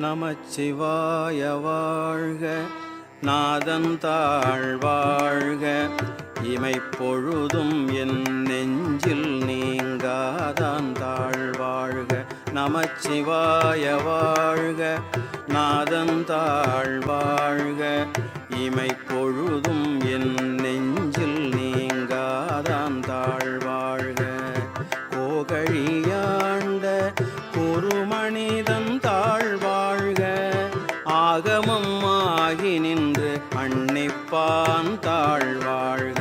நமச்சிவாய வாழ்க. நாதன் தாழ் வாழ்க. இமைப்பொழுதும் என் நெஞ்சில் நீங்காதான் தாழ் வாழ்க. நமச்சிவாய வாழ்க. நாதன் தாழ் வாழ்க. இமைப்பொழுதும் ஆகமம் ஆகி நின்று அன்னிப்பான் தாழ்வாழ்க.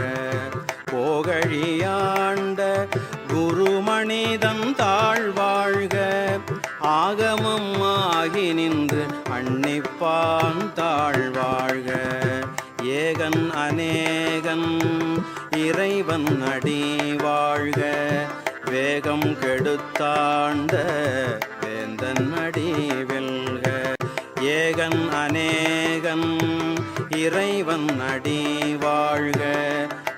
போகழியாண்ட குருமணிதம் தாழ்வாழ்க. ஆகமம் ஆகி நின்று அன்னிப்பான் தாழ்வாழ்க. ஏகன் அநேகன் இறைவன் அடி வாழ்க வேகம் கெடுத்தாண்ட வேந்தன் அடி ஏகன் அநேகன். இறைவன் அடி வாழ்க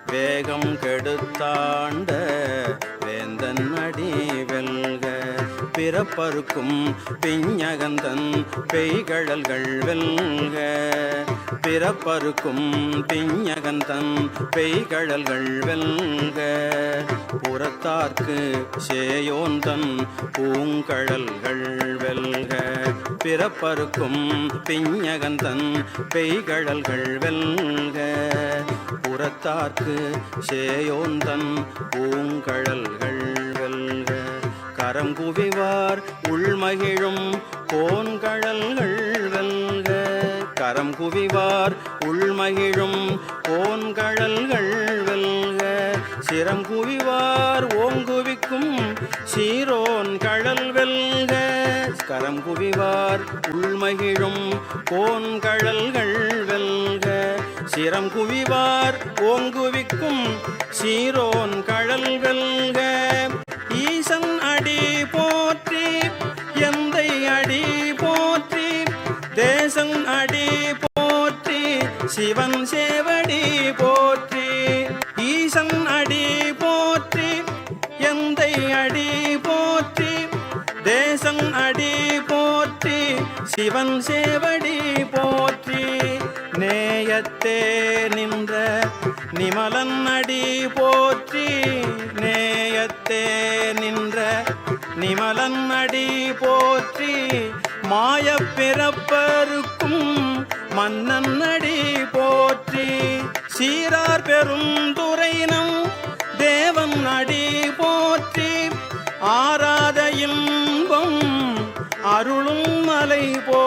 வேகம் கெடுத்தாண்ட வேந்தன் அடி வெல்க. பிறப்பருக்கும் பிஞகந்தன் பெய்கழல்கள் வெல்க. பிறப்பருக்கும் திஞ்சகந்தன் பெய்கழல்கள் வெல்க. புறத்தார்க்கு சேயோந்தன் பூங்கழல்கள் வெல்க. பிறப்பருக்கும் திஞ்சகந்தன் பெய்கழல்கள் வெல்க. புறத்தார்க்கு சேயோந்தன் பூங்கழல்கள் வெல்க. கரம் குவிவார் உள்மகிழும் கோன்கழல்கள் வெல்க. கரம் குவிவார் உள்மகிழும் ஓன்கழல்கள் வெல்க. சிரம் குவிவார் ஓங்குவிக்கும் சீரோன் கழல் வெல்க. கரம் குவிவார் உள்மகிழும் கோன்கழல்கள் வெல்க. சிரம் குவிவார் ஓங்குவிக்கும் சீரோன் கழல் வெல்க. ஈசன் அடி சிவன் சேவடி போற்றி ஈசன் அடி போற்றி எந்தை அடி போற்றி தேசன் அடி போற்றி சிவன் சேவடி போற்றி. நேயத்தே நின்ற நிமலன் அடி போற்றி நேயத்தே நின்ற நிமலன் அடி போற்றி. மாயப் பிறப்பருக்கும் மன்னன் அடி சீரார் பெரும் துறைனம் தேவன் அடி போற்றி ஆராத இன்பம் அருளும் மலை போ